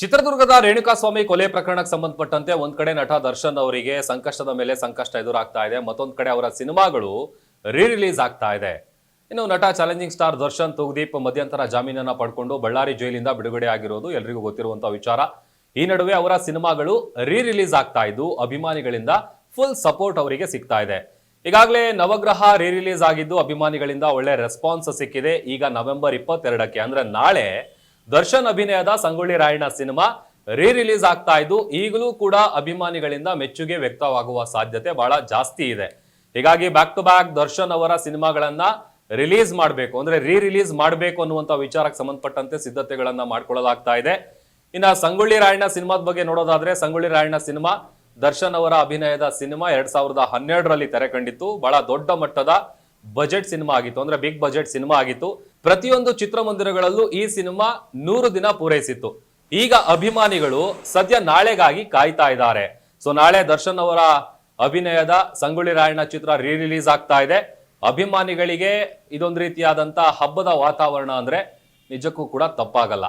ಚಿತ್ರದುರ್ಗದ ರೇಣುಕಾಸ್ವಾಮಿ ಕೊಲೆ ಪ್ರಕರಣಕ್ಕೆ ಸಂಬಂಧಪಟ್ಟಂತೆ ಒಂದ್ ಕಡೆ ನಟ ದರ್ಶನ್ ಅವರಿಗೆ ಸಂಕಷ್ಟದ ಮೇಲೆ ಸಂಕಷ್ಟ ಎದುರಾಗ್ತಾ ಇದೆ, ಮತ್ತೊಂದ್ ಕಡೆ ಅವರ ಸಿನಿಮಾಗಳು ರೀ ರಿಲೀಸ್ ಆಗ್ತಾ ಇದೆ. ಇನ್ನು ನಟ ಚಾಲೆಂಜಿಂಗ್ ಸ್ಟಾರ್ ದರ್ಶನ್, ತೂಗ್ದೀಪ್ ಮಧ್ಯಂತರ ಜಾಮೀನನ್ನ ಪಡ್ಕೊಂಡು ಬಳ್ಳಾರಿ ಜೈಲಿಂದ ಬಿಡುಗಡೆ ಆಗಿರೋದು ಎಲ್ರಿಗೂ ಗೊತ್ತಿರುವಂತಹ ವಿಚಾರ. ಈ ನಡುವೆ ಅವರ ಸಿನಿಮಾಗಳು ರೀ ರಿಲೀಸ್ ಆಗ್ತಾ ಇದ್ದು ಅಭಿಮಾನಿಗಳಿಂದ ಫುಲ್ ಸಪೋರ್ಟ್ ಅವರಿಗೆ ಸಿಗ್ತಾ ಇದೆ. ಈಗಾಗಲೇ ನವಗ್ರಹ ರೀ ರಿಲೀಸ್ ಆಗಿದ್ದು ಅಭಿಮಾನಿಗಳಿಂದ ಒಳ್ಳೆ ರೆಸ್ಪಾನ್ಸ್ ಸಿಕ್ಕಿದೆ. ಈಗ ನವೆಂಬರ್ ಇಪ್ಪತ್ತೆರಡಕ್ಕೆ ಅಂದ್ರೆ ನಾಳೆ ದರ್ಶನ್ ಅಭಿನಯದ Sangolli Rayanna cinema re release ಆಗ್ತಾ ಇದ್ದು, ಈಗಲೂ ಕೂಡ ಅಭಿಮಾನಿಗಳಿಂದ ಮೆಚ್ಚುಗೆ ವ್ಯಕ್ತವಾಗುವ ಸಾಧ್ಯತೆ ಬಹಳ ಜಾಸ್ತಿ ಇದೆ. ಹೀಗಾಗಿ ಬ್ಯಾಕ್ ಟು ಬ್ಯಾಕ್ ದರ್ಶನ್ ಅವರ ಸಿನಿಮಾಗಳನ್ನ ರಿಲೀಸ್ ಮಾಡಬೇಕು, ಅಂದ್ರೆ ರೀ ರಿಲೀಸ್ ಮಾಡಬೇಕು ಅನ್ನುವಂತ ವಿಚಾರಕ್ಕೆ ಸಂಬಂಧಪಟ್ಟಂತೆ ಸಿದ್ಧತೆಗಳನ್ನ ಮಾಡ್ಕೊಳ್ಳಲಾಗ್ತಾ ಇದೆ. ಇನ್ನ ಸಂಗೊಳ್ಳಿ ರಾಯಣ್ಣ ಸಿನಿಮಾದ ಬಗ್ಗೆ ನೋಡೋದಾದ್ರೆ, ಸಂಗೊಳ್ಳಿ ರಾಯಣ್ಣ ಸಿನಿಮಾ ದರ್ಶನ್ ಅವರ ಅಭಿನಯದ ಸಿನಿಮಾ ಎರಡ್ ಸಾವಿರದ ಹನ್ನೆರಡರಲ್ಲಿ ತೆರೆ ಕಂಡಿತ್ತು ಬಹಳ ದೊಡ್ಡ ಮಟ್ಟದ ಬಜೆಟ್ ಸಿನಿಮಾ ಆಗಿತ್ತು, ಅಂದ್ರೆ ಬಿಗ್ ಬಜೆಟ್ ಸಿನಿಮಾ ಆಗಿತ್ತು. ಪ್ರತಿಯೊಂದು ಚಿತ್ರಮಂದಿರಗಳಲ್ಲೂ ಈ ಸಿನಿಮಾ ನೂರು ದಿನ ಪೂರೈಸಿತ್ತು. ಈಗ ಅಭಿಮಾನಿಗಳು ಸದ್ಯ ನಾಳೆಗಾಗಿ ಕಾಯ್ತಾ ಇದ್ದಾರೆ. ಸೊ ನಾಳೆ ದರ್ಶನ್ ಅವರ ಅಭಿನಯದ ಸಂಗೊಳ್ಳಿ ರಾಯಣ್ಣ ಚಿತ್ರ ರೀ ರಿಲೀಸ್ ಆಗ್ತಾ ಇದೆ. ಅಭಿಮಾನಿಗಳಿಗೆ ಇದೊಂದು ರೀತಿಯಾದಂತಹ ಹಬ್ಬದ ವಾತಾವರಣ ಅಂದ್ರೆ ನಿಜಕ್ಕೂ ಕೂಡ ತಪ್ಪಾಗಲ್ಲ.